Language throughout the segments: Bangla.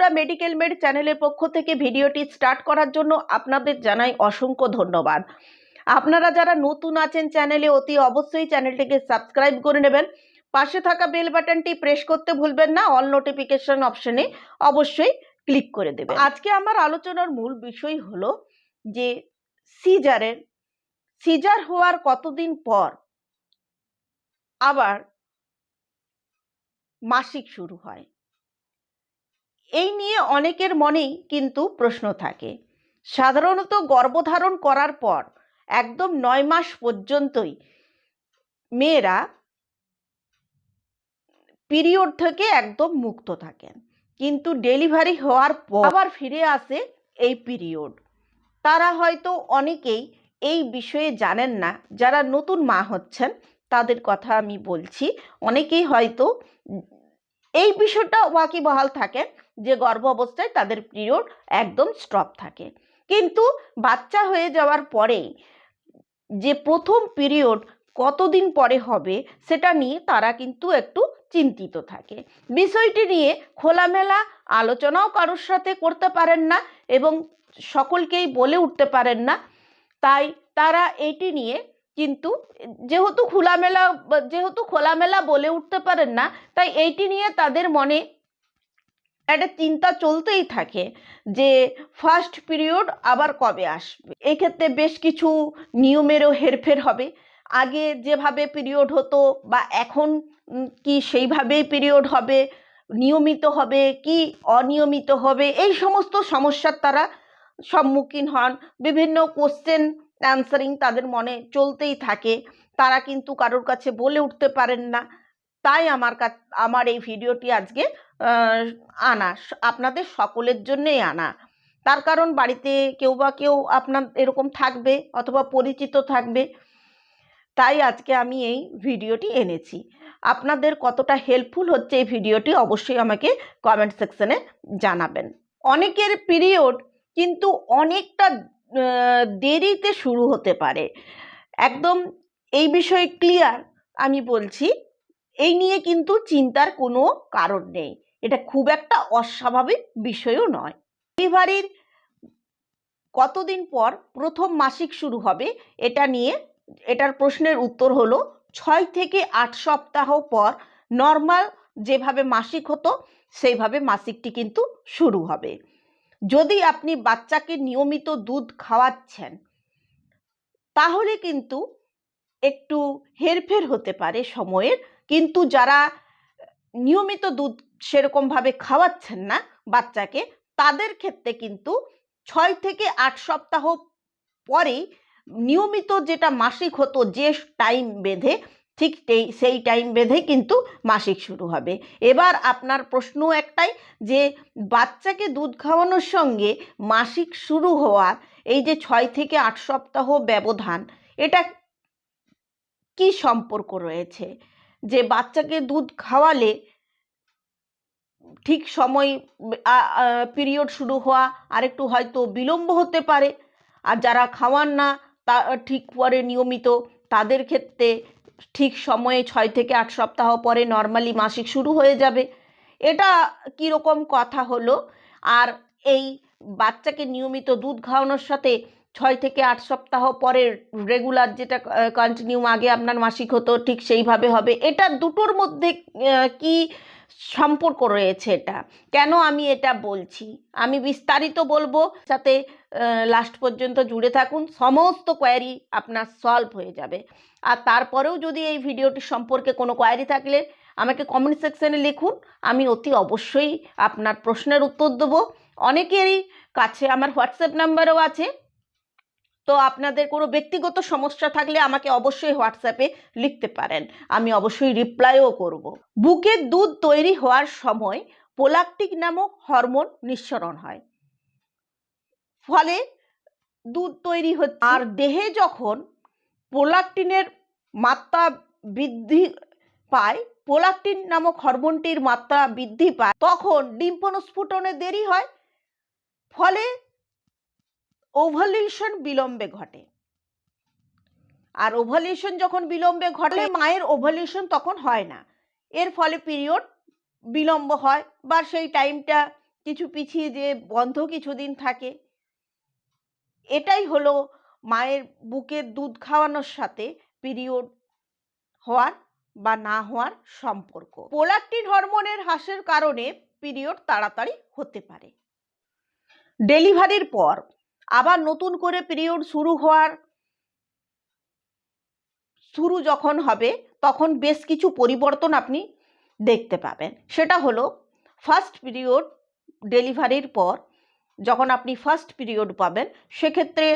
বন্ধুরা মেডিকেল মেড চ্যানেলের পক্ষ থেকে ভিডিওটি স্টার্ট করার জন্য আপনাদের জানাই অসংখ্য ধন্যবাদ। আপনারা যারা নতুন আছেন চ্যানেলে, অতি অবশ্যই চ্যানেলটিকে সাবস্ক্রাইব করে নেবেন। পাশে থাকা বেল বাটনটি প্রেস করতে ভুলবেন না। অল নোটিফিকেশন অপশনে অবশ্যই ক্লিক করে দেবেন। আজকে আমার আলোচনার মূল বিষয় হলো যে সিজারের, সিজার হওয়ার কতদিন পর আবার মাসিক শুরু হয়। এই নিয়ে অনেকের মনেই কিন্তু প্রশ্ন থাকে। সাধারণত গর্ভধারণ করার পর একদম নয় মাস পর্যন্তই মেয়েরা পিরিয়ড থেকে একদম মুক্ত থাকেন। কিন্তু ডেলিভারি হওয়ার পর আবার ফিরে আসে এই পিরিয়ড। তারা হয়তো অনেকেই এই বিষয়ে জানেন না, যারা নতুন মা হচ্ছেন, তাদের কথা আমি বলছি। অনেকেই হয়তো এই বিষয়টা ওয়াকিবহাল থাকেন যে গর্ভ অবস্থায় তাদের পিরিয়ড একদম স্টপ থাকে। কিন্তু বাচ্চা হয়ে যাওয়ার পরেই যে প্রথম পিরিয়ড কতদিন পরে হবে সেটা নিয়ে তারা কিন্তু একটু চিন্তিত থাকে। বিষয়টি নিয়ে খোলামেলা আলোচনাও কারোর সাথে করতে পারেন না এবং সকলকেই বলে উঠতে পারেন না। তাই তারা এটি নিয়ে কিন্তু যেহেতু খোলামেলা যেহেতু খোলামেলা বলে উঠতে পারেন না, তাই এইটি নিয়ে তাদের মনে একটা চিন্তা চলতেই থাকে যে ফার্স্ট পিরিয়ড আবার কবে আসবে। এক্ষেত্রে বেশ কিছু নিয়মেরও হেরফের হবে। আগে যেভাবে পিরিয়ড হতো বা এখন কি সেইভাবেই পিরিয়ড হবে, নিয়মিত হবে কি অনিয়মিত হবে, এই সমস্ত সমস্যার তারা সম্মুখীন হন। বিভিন্ন কোশ্চেন অ্যান্সারিং তাদের মনে চলতেই থাকে। তারা কিন্তু কারোর কাছে বলে উঠতে পারেন না। তাই আমার আমার এই ভিডিওটি আজকে আনা। আপনাদের সকলের জন্যেই আনা। তার কারণ বাড়িতে কেউ বা কেউ আপনার এরকম থাকবে অথবা পরিচিত থাকবে। তাই আজকে আমি এই ভিডিওটি এনেছি। আপনাদের কতটা হেল্পফুল হচ্ছে এই ভিডিওটি অবশ্যই আমাকে কমেন্ট সেকশনে জানাবেন। অনেকের পিরিয়ড কিন্তু অনেকটা দেরিতে শুরু হতে পারে। একদম এই বিষয়ে ক্লিয়ার আমি বলছি, এই নিয়ে কিন্তু চিন্তার কোনো কারণ নেই। এটা খুব একটা অস্বাভাবিক বিষয়ও নয়। ডেলিভারির কতদিন পর প্রথম মাসিক শুরু হবে, এটা নিয়ে এটার প্রশ্নের উত্তর হলো, ছয় থেকে আট সপ্তাহ পর নর্মাল যেভাবে মাসিক হতো, সেইভাবে মাসিকটি কিন্তু শুরু হবে। যদি আপনি বাচ্চাকে নিয়মিত দুধ খাওয়াচ্ছেন, তাহলে কিন্তু একটু হেরফের হতে পারে সময়ের। কিন্তু যারা নিয়মিত দুধ সেরকমভাবে খাওয়াচ্ছেন না বাচ্চাকে, তাদের ক্ষেত্রে কিন্তু ছয় থেকে আট সপ্তাহ পরেই নিয়মিত যেটা মাসিক হতো যে টাইম বেঁধে ঠিক সেই টাইম বেঁধে কিন্তু মাসিক শুরু হবে। এবার আপনার প্রশ্ন একটাই যে, বাচ্চাকে দুধ খাওয়ানোর সঙ্গে মাসিক শুরু হওয়ার এই যে ছয় থেকে আট সপ্তাহ ব্যবধান, এটা কি সম্পর্ক রয়েছে? যে বাচ্চাকে দুধ খাওয়ালে ঠিক সময় পিরিয়ড শুরু হওয়া আর একটু হয়তো বিলম্ব হতে পারে। আর যারা খাওয়ান না, তা, ঠিক পরে নিয়মিত, তাদের ক্ষেত্রে ঠিক সময়ে ছয় থেকে আট সপ্তাহ পরে নর্মালি মাসিক শুরু হয়ে যাবে। এটা কীরকম কথা হলো? আর এই বাচ্চাকে নিয়মিত দুধ খাওয়ানোর সাথে ছয় থেকে আট সপ্তাহ পরে রেগুলার যেটা কন্টিনিউ আগে আপনার মাসিক হতো, ঠিক সেইভাবে হবে। এটা দুটোর মধ্যে কি সম্পর্ক রয়েছে এটা? কেন আমি এটা বলছি? আমি বিস্তারিত বলব যাতে লাস্ট পর্যন্ত জুড়ে থাকুন। সমস্ত কোয়ারি আপনার সলভ হয়ে যাবে। আর তারপরেও যদি এই ভিডিওটি সম্পর্কে কোনো কোয়ারি থাকলে আমাকে কমেন্ট সেকশানে লিখুন। আমি অতি অবশ্যই আপনার প্রশ্নের উত্তর দেবো। অনেকেরই কাছে আমার হোয়াটসঅ্যাপ নাম্বারও আছে। তো আপনাদের কোনো ব্যক্তিগত সমস্যা থাকলে আমাকে অবশ্যই হোয়াটসঅ্যাপে লিখতে পারেন। আমি অবশ্যই রিপ্লাইও করব। বুকের দুধ তৈরি হওয়ার সময় পোলাকটিক নামক হরমোন নিঃসরণ হয়। ফলে দুধ তৈরি হচ্ছে। আর দেহে যখন পোলাকটিনের মাত্রা বৃদ্ধি পায় পোলাকটিন নামক হরমোনটির মাত্রা বৃদ্ধি পায়, তখন ডিম্পনস্ফুটনে দেরি হয়, ফলে ওভালিউশন বিলম্বে ঘটে। আর ওভালিউশন যখন বিলম্বে ঘটে মায়ের ওভালিউশন তখন হয় না। এর ফলে পিরিয়ড বিলম্ব হয় বা সেই টাইমটা কিছু পিছিয়ে যে বন্ধ কিছুদিন থাকে। এটাই হলো মায়ের বুকের দুধ খাওয়ানোর সাথে পিরিয়ড হওয়ার বা না হওয়ার সম্পর্ক। পোলাকটিন হরমোনের হ্রাসের কারণে পিরিয়ড তাড়াতাড়ি হতে পারে। ডেলিভারির পর আবার নতুন করে পিরিয়ড শুরু হওয়ার শুরু যখন হবে, তখন বেশ কিছু পরিবর্তন আপনি দেখতে পাবেন। সেটা হলো ফার্স্ট পিরিয়ড ডেলিভারির পর যখন আপনি ফার্স্ট পিরিয়ড পাবেন, সেক্ষেত্রে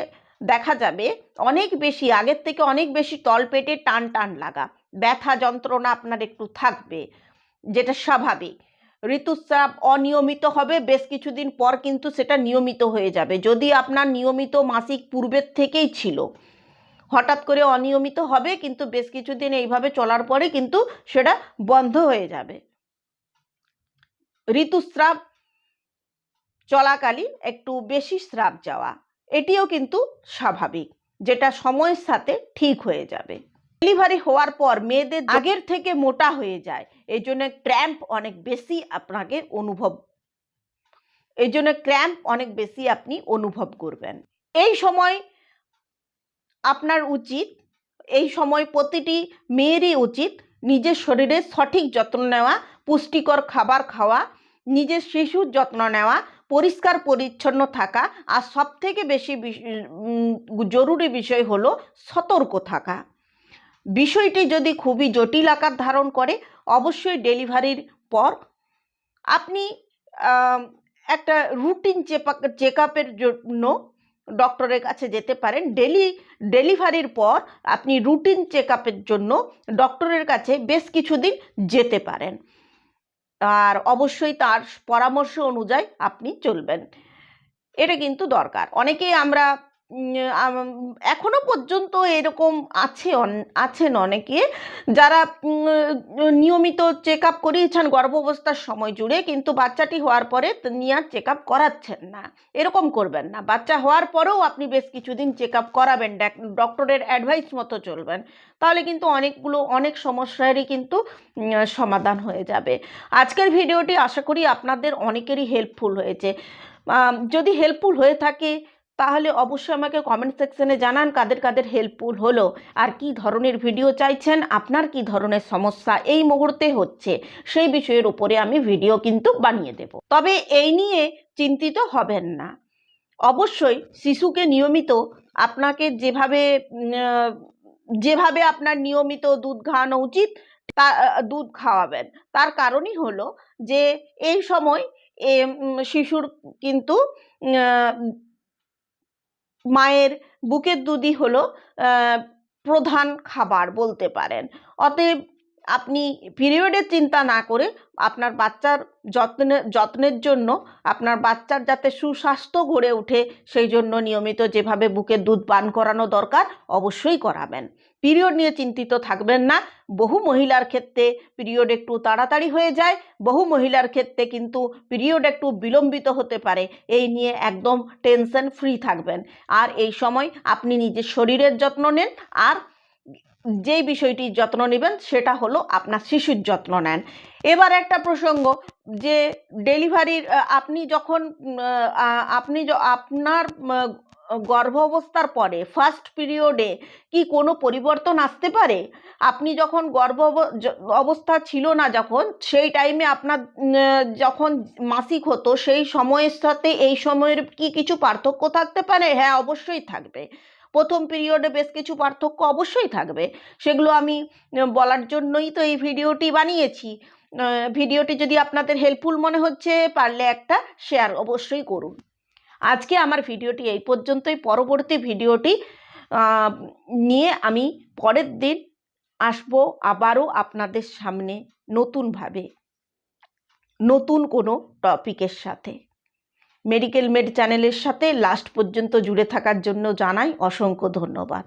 দেখা যাবে অনেক বেশি, আগের থেকে অনেক বেশি তলপেটে টান টান লাগা। ব্যথা যন্ত্রণা আপনার একটু থাকবে, যেটা স্বাভাবিক। ঋতুস্রাব অনিয়মিত হবে, বেশ কিছুদিন পর কিন্তু সেটা নিয়মিত হয়ে যাবে। যদি আপনার নিয়মিত মাসিক পূর্বের থেকেই ছিল, হঠাৎ করে অনিয়মিত হবে, কিন্তু বেশ কিছুদিন এইভাবে চলার পরে কিন্তু সেটা বন্ধ হয়ে যাবে। ঋতুস্রাব চলাকালীন একটু বেশি স্রাব যাওয়া, এটিও কিন্তু স্বাভাবিক, যেটা সময়ের সাথে ঠিক হয়ে যাবে। ডেলিভারি হওয়ার পর মেয়েদের আগের থেকে মোটা হয়ে যায় এই জন্য ক্র্যাম্প অনেক বেশি আপনাকে অনুভব এই জন্য ক্র্যাম্প অনেক বেশি আপনি অনুভব করবেন। এই সময় আপনার উচিত, এই সময় প্রতিটি মেয়েরই উচিত নিজের শরীরের সঠিক যত্ন নেওয়া, পুষ্টিকর খাবার খাওয়া, নিজের শিশুর যত্ন নেওয়া পরিষ্কার, পরিচ্ছন্ন থাকা আর সব থেকে বেশি জরুরি বিষয় হলো সতর্ক থাকা। বিষয়টি যদি খুবই জটিল আকার ধারণ করে, অবশ্যই ডেলিভারির পর আপনি একটা রুটিন চেক আপের জন্য ডক্টরের কাছে যেতে পারেন। ডেলি, ডেলিভারির পর আপনি রুটিন চেক আপের জন্য ডক্টরের কাছে বেশ কিছুদিন যেতে পারেন। আর অবশ্যই তার পরামর্শ অনুযায়ী আপনি চলবেন। এটা কিন্তু দরকার। অনেকেই আমরা এখনও পর্যন্ত এরকম আছে আছেন অনেকে যারা নিয়মিত চেক আপ করিয়েছেন গর্ভাবস্থার সময় জুড়ে, কিন্তু বাচ্চাটি হওয়ার পরে নিয়ে আর চেক আপ করাচ্ছেন না। এরকম করবেন না। বাচ্চা হওয়ার পরেও আপনি বেশ কিছুদিন চেক আপ করাবেন, ডাক- ডক্টরের অ্যাডভাইস মতো চলবেন। তাহলে কিন্তু অনেকগুলো, অনেক সমস্যারই কিন্তু সমাধান হয়ে যাবে। আজকের ভিডিওটি আশা করি আপনাদের অনেকেরই হেল্পফুল হয়েছে। যদি হেল্পফুল হয়ে থাকে তাহলে অবশ্যই আমাকে কমেন্ট সেকশনে জানান কাদের কাদের হেল্পফুল হলো। আর কি ধরনের ভিডিও চাইছেন, আপনার কি ধরনের সমস্যা এই মুহূর্তে হচ্ছে, সেই বিষয়ের উপরে আমি ভিডিও কিন্তু বানিয়ে দেব। তবে এই নিয়ে চিন্তিত হবেন না। অবশ্যই শিশুকে নিয়মিত আপনাকে যেভাবে যেভাবে আপনার নিয়মিত দুধ খাওয়ানো উচিত, তা দুধ খাওয়াবেন। তার কারণই হলো যে এই সময় শিশুর কিন্তু মায়ের বুকের দুধই হলো প্রধান খাবার বলতে পারেন। অতএব আপনি পিরিয়ডের চিন্তা না করে আপনার বাচ্চার যত্নে, যত্নের জন্য আপনার বাচ্চার যাতে সুস্বাস্থ্য গড়ে ওঠে সেই জন্য নিয়মিত যেভাবে বুকের দুধ পান করানো দরকার অবশ্যই করাবেন। পিরিয়ড নিয়ে চিন্তিত থাকবেন না। বহু মহিলার ক্ষেত্রে পিরিয়ড একটু তাড়াতাড়ি হয়ে যায়, বহু মহিলার ক্ষেত্রে কিন্তু পিরিয়ড একটু বিলম্বিত হতে পারে, এই নিয়ে একদম টেনশন ফ্রি থাকবেন। আর এই সময় আপনি নিজের শরীরের যত্ন নেন, আর যেই বিষয়টির যত্ন নেবেন সেটা হলো আপনার শিশুর যত্ন নেন। এবার একটা প্রসঙ্গ, যে ডেলিভারির আপনি যখন আপনি আপনার গর্ভ অবস্থার পরে ফার্স্ট পিরিয়ডে কি কোনো পরিবর্তন আসতে পারে? আপনি যখন গর্ভ অব- অবস্থা ছিল না যখন, সেই টাইমে আপনার যখন মাসিক হতো, সেই সময়ের সাথে এই সময়ের কি কিছু পার্থক্য থাকতে পারে? হ্যাঁ অবশ্যই থাকবে। প্রথম পিরিয়ডে বেশ কিছু পার্থক্য অবশ্যই থাকবে। সেগুলো আমি বলার জন্যই তো এই ভিডিওটি বানিয়েছি। ভিডিওটি যদি আপনাদের হেল্পফুল মনে হচ্ছে, পারলে একটা শেয়ার অবশ্যই করুন। আজকে আমার ভিডিওটি এই পর্যন্তই। পরবর্তী ভিডিওটি নিয়ে আমি পরের দিন আসব আবারও আপনাদের সামনে নতুনভাবে, নতুন কোনো টপিকের সাথে। মেডিকেল মেড চ্যানেলের সাথে লাস্ট পর্যন্ত জুড়ে থাকার জন্য জানাই অসংখ্য ধন্যবাদ।